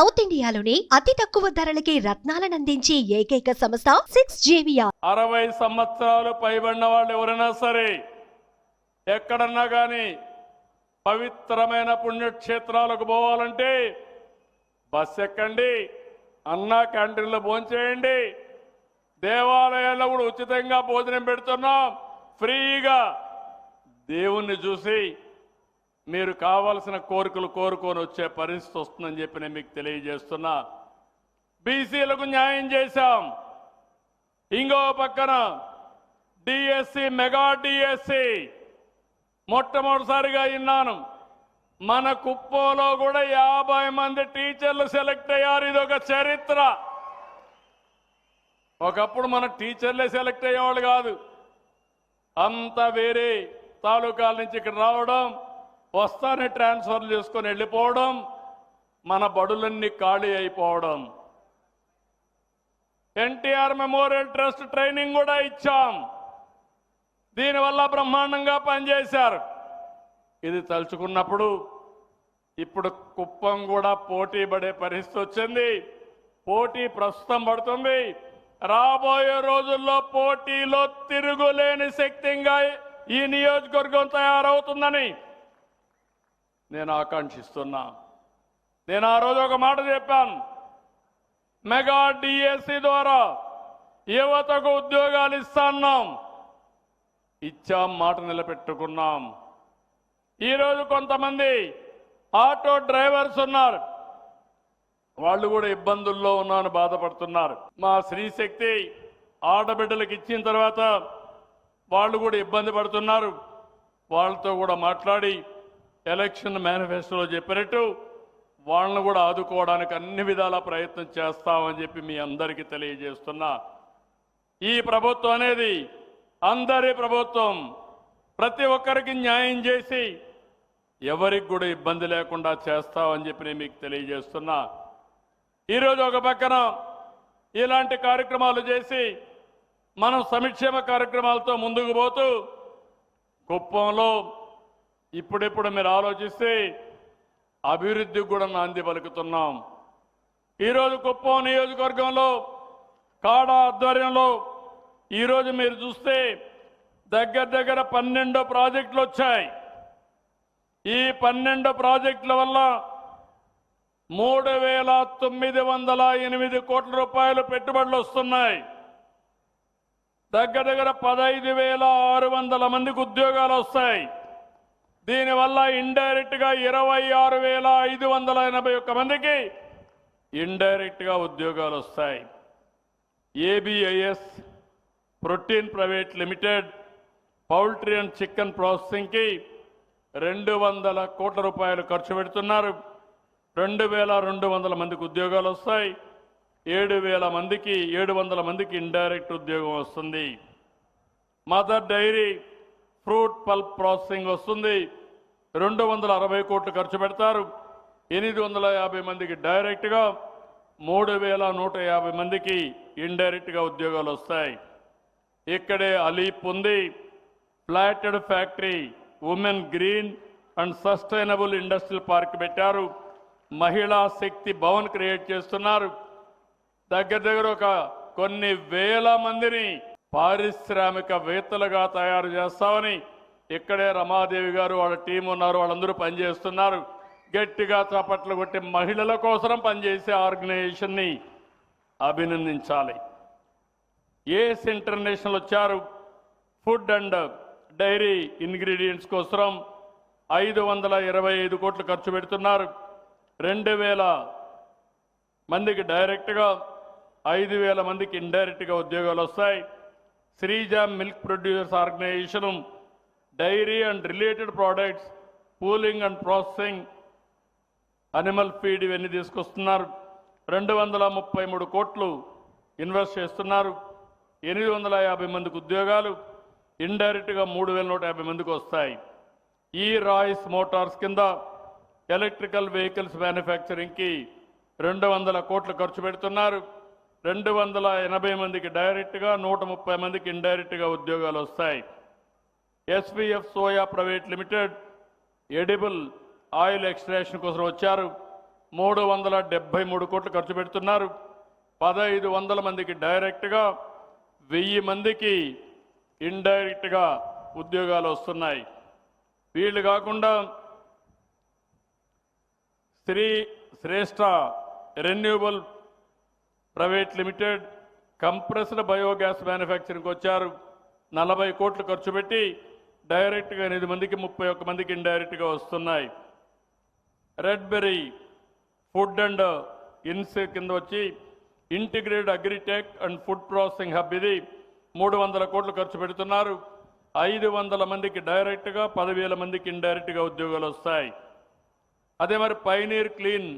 South ఇండియాలోని అతి తక్కువ ధరలకి రత్నాలను అందించే ఏకైక సంస్థ సిక్స్ జేవియా అరవై సంవత్సరాలు పైబడిన వాళ్ళు ఎవరైనా సరే ఎక్కడన్నా కానీ పవిత్రమైన పుణ్యక్షేత్రాలకు పోవాలంటే బస్ ఎక్కండి అన్నా క్యాంటీన్లో భోంచేయండి. దేవాలయాల్లో కూడా ఉచితంగా భోజనం పెడుతున్నాం. ఫ్రీగా దేవుణ్ణి చూసి మీరు కావాల్సిన కోరికలు కోరుకొని వచ్చే పరిస్థితి వస్తుందని చెప్పి నేను మీకు తెలియజేస్తున్నా. బీసీలకు న్యాయం చేశాం. ఇంకో పక్కన డిఎస్సి మెగా డిఎస్సి మొట్టమొదటిసారిగా విన్నాను. మన కుప్పోలో కూడా యాభై మంది టీచర్లు సెలెక్ట్ అయ్యారు. ఇది ఒక చరిత్ర. ఒకప్పుడు మన టీచర్లే సెలెక్ట్ అయ్యేవాళ్ళు కాదు. అంతా వేరే తాలూకాల నుంచి ఇక్కడ రావడం వస్తానే ట్రాన్స్ఫర్ చేసుకొని వెళ్ళిపోవడం మన బడులన్నీ ఖాళీ అయిపోవడం. ఎన్టీఆర్ మెమోరియల్ ట్రస్ట్ ట్రైనింగ్ కూడా ఇచ్చాం. దీనివల్ల బ్రహ్మాండంగా పనిచేశారు. ఇది తలుచుకున్నప్పుడు ఇప్పుడు కుప్పం కూడా పోటీ పడే పరిస్థితి వచ్చింది. పోటీ ప్రస్తుతం పడుతుంది. రాబోయే రోజుల్లో పోటీలో తిరుగులేని శక్తిగా ఈ నియోజకవర్గం తయారవుతుందని నేను ఆకాంక్షిస్తున్నా. నేను ఆ రోజు ఒక మాట చెప్పాను. మెగా డిఎస్సి ద్వారా యువతకు ఉద్యోగాలు ఇస్తాన్నాం. ఇచ్చాం మాట నిలబెట్టుకున్నాం. ఈరోజు కొంతమంది ఆటో డ్రైవర్స్ ఉన్నారు. వాళ్ళు కూడా ఇబ్బందుల్లో ఉన్నాను బాధపడుతున్నారు. మా శ్రీశక్తి ఆడబిడ్డలకు ఇచ్చిన తర్వాత వాళ్ళు కూడా ఇబ్బంది పడుతున్నారు. వాళ్ళతో కూడా మాట్లాడి ఎలక్షన్ మేనిఫెస్టోలో చెప్పినట్టు వాళ్ళను కూడా ఆదుకోవడానికి అన్ని విధాల ప్రయత్నం చేస్తామని చెప్పి మీ అందరికీ తెలియజేస్తున్నా. ఈ ప్రభుత్వం అనేది అందరి ప్రభుత్వం ప్రతి ఒక్కరికి న్యాయం చేసి ఎవరికి కూడా ఇబ్బంది లేకుండా చేస్తామని చెప్పి నేను మీకు తెలియజేస్తున్నా. ఈరోజు ఒక పక్కన ఇలాంటి కార్యక్రమాలు చేసి మనం సంక్షేమ కార్యక్రమాలతో ముందుకు పోతూ కుప్పంలో ఇప్పుడిప్పుడు మీరు ఆలోచిస్తే అభివృద్ధికి కూడా నాంది పలుకుతున్నాం. ఈరోజు కుప్పం నియోజకవర్గంలో కాడ ఆధ్వర్యంలో ఈరోజు మీరు చూస్తే దగ్గర దగ్గర పన్నెండు ప్రాజెక్టులు వచ్చాయి. ఈ పన్నెండు ప్రాజెక్టుల వల్ల మూడు వేల తొమ్మిది వందల ఎనిమిది కోట్ల రూపాయలు పెట్టుబడులు వస్తున్నాయి. దగ్గర దగ్గర పదహైదు వేల ఆరు వందల మందికి ఉద్యోగాలు వస్తాయి. దీనివల్ల ఇండైరెక్ట్గా ఇరవై ఆరు వేల ఐదు వందల ఎనభై ఒక్క మందికి ఇండైరెక్ట్గా ఉద్యోగాలు వస్తాయి. ABIS protein private limited poultry and chicken ప్రాసెసింగ్కి రెండు వందల కోట్ల రూపాయలు ఖర్చు పెడుతున్నారు. రెండు వేల రెండు వందల మందికి ఉద్యోగాలు వస్తాయి. ఏడు వేల మందికి ఏడు వందల మందికి ఇండైరెక్ట్ ఉద్యోగం వస్తుంది. Mother Dairy fruit pulp processing వస్తుంది. రెండు వందల అరవై కోట్లు ఖర్చు పెడతారు. ఎనిమిది వందల యాభై మందికి డైరెక్ట్గా మూడు వేల నూట యాభై మందికి ఇండైరెక్ట్గా ఉద్యోగాలు వస్తాయి. ఇక్కడే అలీప్ ఉంది. Flatted factory women green and sustainable industrial park పెట్టారు. మహిళా శక్తి భవన్ క్రియేట్ చేస్తున్నారు. దగ్గర దగ్గర ఒక కొన్ని వేల మందిని పారిశ్రామికవేత్తలుగా తయారు చేస్తామని ఇక్కడే రమాదేవి గారు వాళ్ళ టీం ఉన్నారు వాళ్ళందరూ పనిచేస్తున్నారు. గట్టిగా చప్పట్లు కొట్టి మహిళల కోసం పనిచేసే ఆర్గనైజేషన్ని అభినందించాలి. ఏస్ ఇంటర్నేషనల్ వచ్చారు. ఫుడ్ అండ్ డైరీ ఇంగ్రీడియంట్స్ కోసం ఐదు వందల ఇరవై ఐదు కోట్లు ఖర్చు పెడుతున్నారు. రెండు వేల మందికి డైరెక్ట్గా ఐదు వేల మందికి ఇండైరెక్ట్గా ఉద్యోగాలు వస్తాయి. Sreeja milk producers organisation dairy and related products pooling and processing animal feed ఇవన్నీ తీసుకొస్తున్నారు. రెండు వందల ముప్పై మూడు కోట్లు ఇన్వెస్ట్ చేస్తున్నారు. ఎనిమిది వందల యాభై మందికి ఉద్యోగాలు. ఇండైరెక్ట్గా మూడు వేల నూట యాభై మందికి వస్తాయి. ఈ రాయిస్ మోటార్స్ కింద ఎలక్ట్రికల్ వెహికల్స్ మ్యానుఫ్యాక్చరింగ్కి రెండు వందల కోట్లు ఖర్చు పెడుతున్నారు. రెండు వందల ఎనభై మందికి డైరెక్ట్గా నూట ముప్పై మందికి ఇండైరెక్ట్గా ఉద్యోగాలు వస్తాయి. SVF soya private limited edible oil extraction కోసం వచ్చారు. మూడు వందల డెబ్బై మూడు కోట్లు ఖర్చు పెడుతున్నారు. పదహైదు వందల మందికి డైరెక్ట్గా వెయ్యి మందికి ఇండైరెక్ట్గా ఉద్యోగాలు వస్తున్నాయి. వీళ్ళు కాకుండా Sri Shreshta renewable private limited compressed biogas మ్యానుఫ్యాక్చరింగ్కి వచ్చారు. నలభై కోట్లు ఖర్చు పెట్టి డైరెక్ట్గా ఎనిమిది మందికి ముప్పై ఒక్క మందికి ఇండైరెక్ట్గా వస్తున్నాయి. రెడ్ బెర్రీ ఫుడ్ అండ్ ఇన్స్ కింద వచ్చి integrated agritech and food processing hub ఇది. మూడు వందల కోట్లు ఖర్చు పెడుతున్నారు. ఐదు వందల మందికి డైరెక్ట్గా పదివేల మందికి ఇండైరెక్ట్గా ఉద్యోగాలు వస్తాయి. అదే మరి Pioneer Clean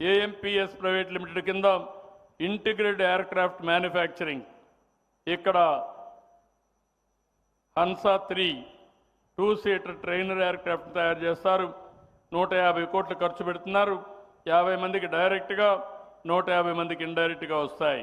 AMPS private limited కింద ఇంటిగ్రేటెడ్ ఎయిర్క్రాఫ్ట్ మ్యానుఫ్యాక్చరింగ్ ఇక్కడ Hansa three two seater trainer aircraft తయారు చేస్తారు. నూట యాభై కోట్లు ఖర్చు పెడుతున్నారు. యాభై మందికి డైరెక్ట్గా నూట యాభై మందికి ఇండైరెక్ట్గా వస్తాయి.